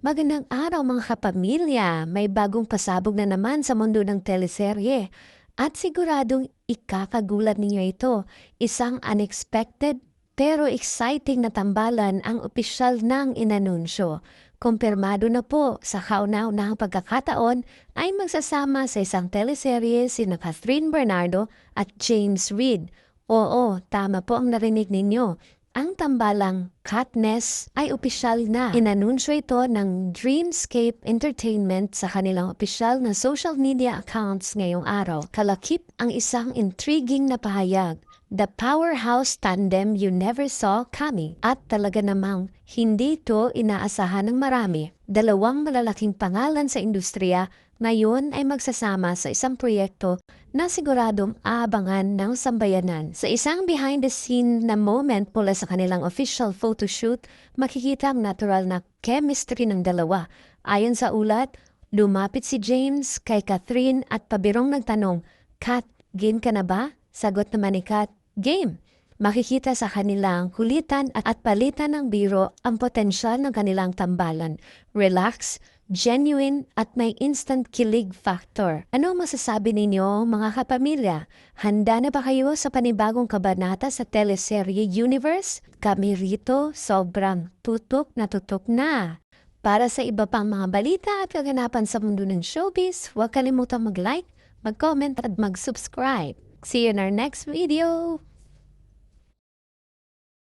Magandang araw mga kapamilya! May bagong pasabog na naman sa mundo ng teleserye. At siguradong ikakagulat ninyo ito. Isang unexpected pero exciting na tambalan ang opisyal ng inanunsyo. Kumpirmado na po sa kauna-unahang pagkakataon ay magsasama sa isang teleserye sina Catherine Bernardo at James Reid. Oo, tama po ang narinig ninyo. Ang tambalang Katniss ay opisyal na. Inanunsyo ito ng Dreamscape Entertainment sa kanilang opisyal na social media accounts ngayong araw. Kalakip ang isang intriguing na pahayag. The powerhouse tandem you never saw coming. At talaga namang hindi ito inaasahan ng marami. Dalawang malalaking pangalan sa industriya ngayon ay magsasama sa isang proyekto na siguradong aabangan ng sambayanan. Sa isang behind-the-scene na moment mula sa kanilang official photoshoot, makikita ang natural na chemistry ng dalawa. Ayon sa ulat, lumapit si James kay Catherine at pabirong nagtanong, Kat, game ka na ba? Sagot naman ni Kat, game. Makikita sa kanilang kulitan at, palitan ng biro ang potensyal ng kanilang tambalan. Relax, genuine at may instant kilig factor. Ano masasabi ninyo mga kapamilya? Handa na ba kayo sa panibagong kabanata sa teleserye Universe? Kami rito sobrang tutok na tutok na. Para sa iba pang mga balita at kaganapan sa mundo ng showbiz, huwag kalimutang mag-like, mag-comment at mag-subscribe. See you in our next video!